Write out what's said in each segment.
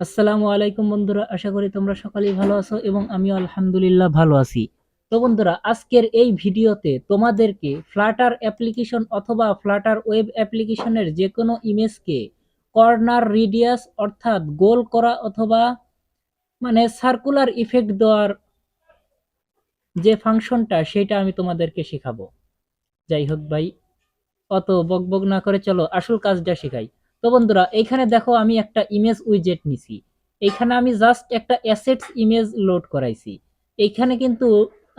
আসসালামু আলাইকুম বন্ধুরা, আশা করি তোমরা সকলেই ভালো আছো এবং আমি আলহামদুলিল্লাহ ভালো আছি। তো বন্ধুরা, আজকের এই ভিডিওতে তোমাদেরকে ফ্লাটার অ্যাপ্লিকেশন অথবা ফ্লাটার ওয়েব অ্যাপ্লিকেশনের যে কোনো ইমেজকে কর্নার রিডিয়াস অর্থাৎ গোল করা অথবা মানে সার্কুলার ইফেক্ট দেওয়ার যে ফাংশনটা, সেটা আমি তোমাদেরকে শেখাবো। যাই হোক ভাই, অত বকবক না করে চলো, আসল কাজটা শেখাই। তো বন্ধুরা এইখানে দেখো আমি একটা ইমেজ উইজেট নিছি। এইখানে আমি জাস্ট একটা অ্যাসেটস ইমেজ লোড করাইছি। এইখানে কিন্তু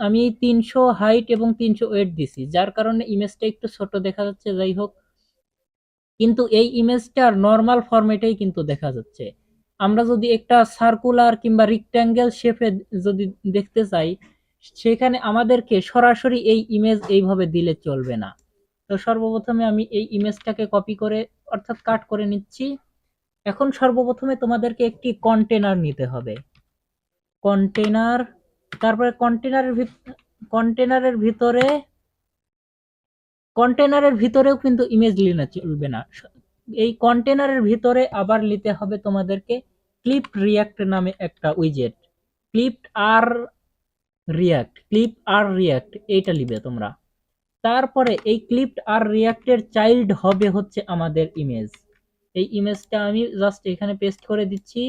আমি তিনশো হাইট এবং তিনশো ওয়েট দিছি, যার কারণে ইমেজটা একটু ছোট দেখা যাচ্ছে, যাই হোক। কিন্তু এই ইমেজটার নর্মাল ফরম্যাটেই কিন্তু দেখা যাচ্ছে। আমরা যদি একটা সার্কুলার কিংবা রিক্ট্যাঙ্গেল শেপে যদি দেখতে চাই, সেখানে আমাদেরকে সরাসরি এই ইমেজ এইভাবে দিলে চলবে না। তো সর্বপ্রথমে আমি এই ইমেজটাকে কপি করে অর্থাৎ কাট করে নিচ্ছি। এখন সর্বপ্রথমে তোমাদেরকে একটি কন্টেনার নিতে হবে। কন্টেনার তারপরে কন্টেনারের কন্টেনারের ভিতরে কন্টেনারের ভিতরেও কিন্তু ইমেজ লিনা চলবে না। এই কন্টেনারের ভিতরে আবার নিতে হবে তোমাদেরকে ক্লিপ রিয়াক্ট নামে একটা উইজেট ক্লিপ আর রিয়াক্ট ক্লিপ আর রিয়াক্ট এইটা লিবে তোমরা। তারপরে এই ক্লিপ আর রিয়াক্টের চাইল্ড হবে হচ্ছে আমাদের ইমেজ এই ইমেজটা আমি জাস্ট এখানে পেস্ট করে দিচ্ছি।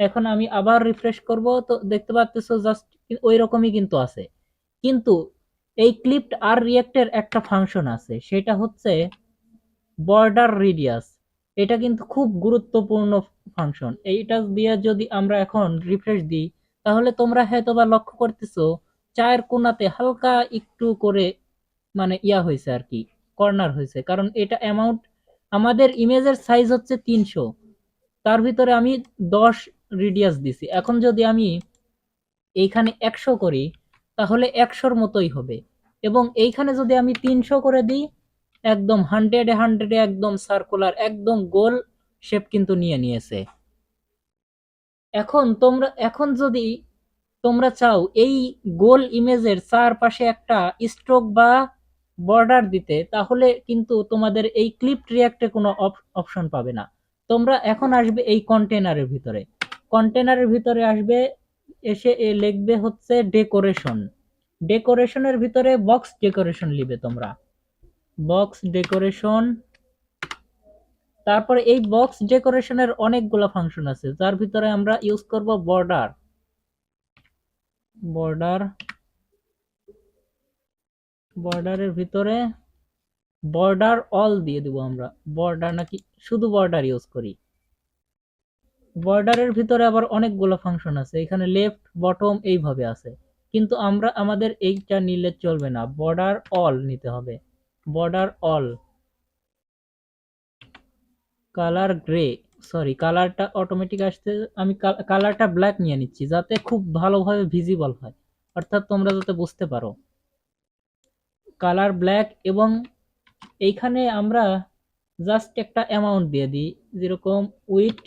এখন আমি আবার রিফ্রেশ করব। তো দেখতে পাচ্ছ জাস্ট ওই রকমই কিন্তু আছে। কিন্তু এই ক্লিপ আর রিয়াক্টের একটা ফাংশন আছে। সেটা হচ্ছে বর্ডার রেডিয়াস এটা কিন্তু খুব গুরুত্বপূর্ণ ফাংশন এইটা দিয়ে যদি আমরা এখন রিফ্রেশ দিই, তাহলে তোমরা হয়তো বা লক্ষ্য করতেছো, চায়ের কোনাতে হালকা একটু করে মানে ইয়া হয়েছে আর কি কর্নার হয়েছে। কারণ এটা অ্যামাউন্ট আমাদের ইমেজের সাইজ হচ্ছে তিনশো। তার ভিতরে আমি দশ রিডিয়াস দিছি। এখন যদি আমি এইখানে একশো করি, তাহলে একশোর মতোই হবে। এবং এইখানে যদি আমি তিনশো করে দিই, একদম হান্ড্রেডে হান্ড্রেডে একদম সার্কুলার একদম গোল শেপ কিন্তু নিয়ে নিয়েছে। এখন তোমরা, এখন যদি তোমরা চাও, এই গোল ইমেজের চারপাশে একটা স্ট্রোক বা বর্ডার দিতে, তাহলে কিন্তু তোমাদের এই ক্লিপ রিয়াক্টে কোনো অপশন পাবে না। তোমরা এখন আসবে এই কন্টেনারের ভিতরে। কন্টেনারের ভিতরে আসবে, এসে এ লিখবে হচ্ছে ডেকোরেশন ডেকোরেশনের ভিতরে বক্স ডেকোরেশন লিবে তোমরা। বক্স ডেকোরেশন তারপরে এই বক্স ডেকোরেশনের অনেকগুলো ফাংশন আছে, যার ভিতরে আমরা ইউজ করব বর্ডার বর্ডার বর্ডারের ভিতরে বর্ডার অল দিয়ে দেবো আমরা। বর্ডার নাকি শুধু বর্ডার ইউজ করি। বর্ডারের ভিতরে আবার অনেকগুলো ফাংশন আছে। এখানে লেফট বটম এইভাবে আছে। কিন্তু আমরা, আমাদের এইটা নিলে চলবে না। বর্ডার অল নিতে হবে। Border all colour grey sorry কালারটা অটোমেটিক আসতে, আমি কালারটা ব্ল্যাক নিয়ে নিচ্ছি, যাতে খুব ভালোভাবে ভিজিবল হয়। অর্থাৎ তোমরা যাতে বুঝতে পারো। কালার ব্ল্যাক এবং এইখানে আমরা জাস্ট একটা অ্যামাউন্ট দিয়ে দিই, যেরকম উইথ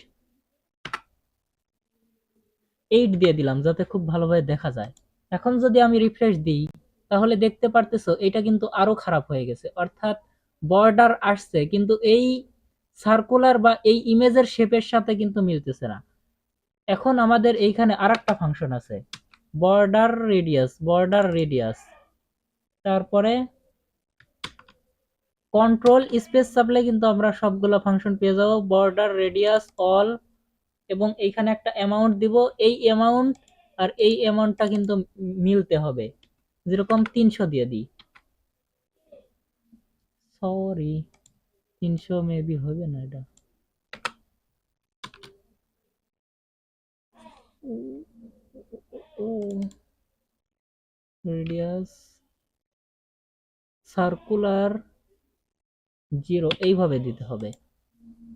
এইট দিয়ে দিলাম, যাতে খুব ভালোভাবে দেখা যায়। এখন যদি আমি রিফ্রেশ দিই, তাহলে দেখতে পারতেছো এটা কিন্তু আরও খারাপ হয়ে গেছে। অর্থাৎ বর্ডার আসছে, কিন্তু এই সার্কুলার বা এই ইমেজের শেপের সাথে কিন্তু মিলতেছে না। এখন আমাদের এইখানে আর ফাংশন আছে বর্ডার রেডিয়াস বর্ডার রেডিয়াস তারপরে কন্ট্রোল স্পেস চাপলে কিন্তু আমরা সবগুলো ফাংশন পেয়ে যাব। বর্ডার রেডিয়াস অল এবং এইখানে একটা অ্যামাউন্ট দিব। এই অ্যামাউন্ট আর এই অ্যামাউন্টটা কিন্তু মিলতে হবে। যেরকম তিনশো দিয়ে দিই। সরি তিনশো মেবি হবে না এটা। রেডিয়াস সার্কুলার জিরো এইভাবে দিতে হবে।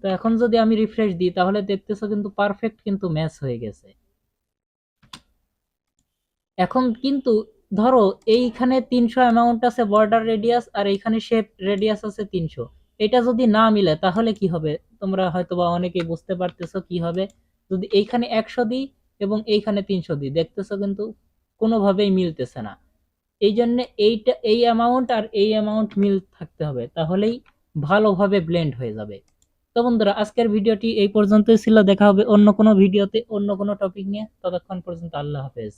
তো এখন যদি আমি রিফ্রেশ দিই, তাহলে দেখতেছো কিন্তু পারফেক্ট কিন্তু ম্যাচ হয়ে গেছে। এখন কিন্তু ধরো এইখানে তিনশো অ্যামাউন্ট আছে বর্ডার রেডিয়াস আর এইখানে শেপ রেডিয়াস আছে তিনশো। এটা যদি না মিলে, তাহলে কি হবে? তোমরা হয়তো বা অনেকেই বুঝতে পারতেছো কি হবে। যদি এইখানে একশো দিই এবং এইখানে তিনশো দিই, দেখতেছো কিন্তু কোনোভাবেই মিলতেছে না। এই জন্য এইটা, এই অ্যামাউন্ট আর এই অ্যামাউন্ট মিল থাকতে হবে। তাহলেই ভালোভাবে ব্লেন্ড হয়ে যাবে। তো বন্ধুরা, আজকের ভিডিওটি এই পর্যন্তই ছিল। দেখা হবে অন্য কোনো ভিডিওতে অন্য কোনো টপিক নিয়ে। ততক্ষণ পর্যন্ত আল্লাহ হাফেজ।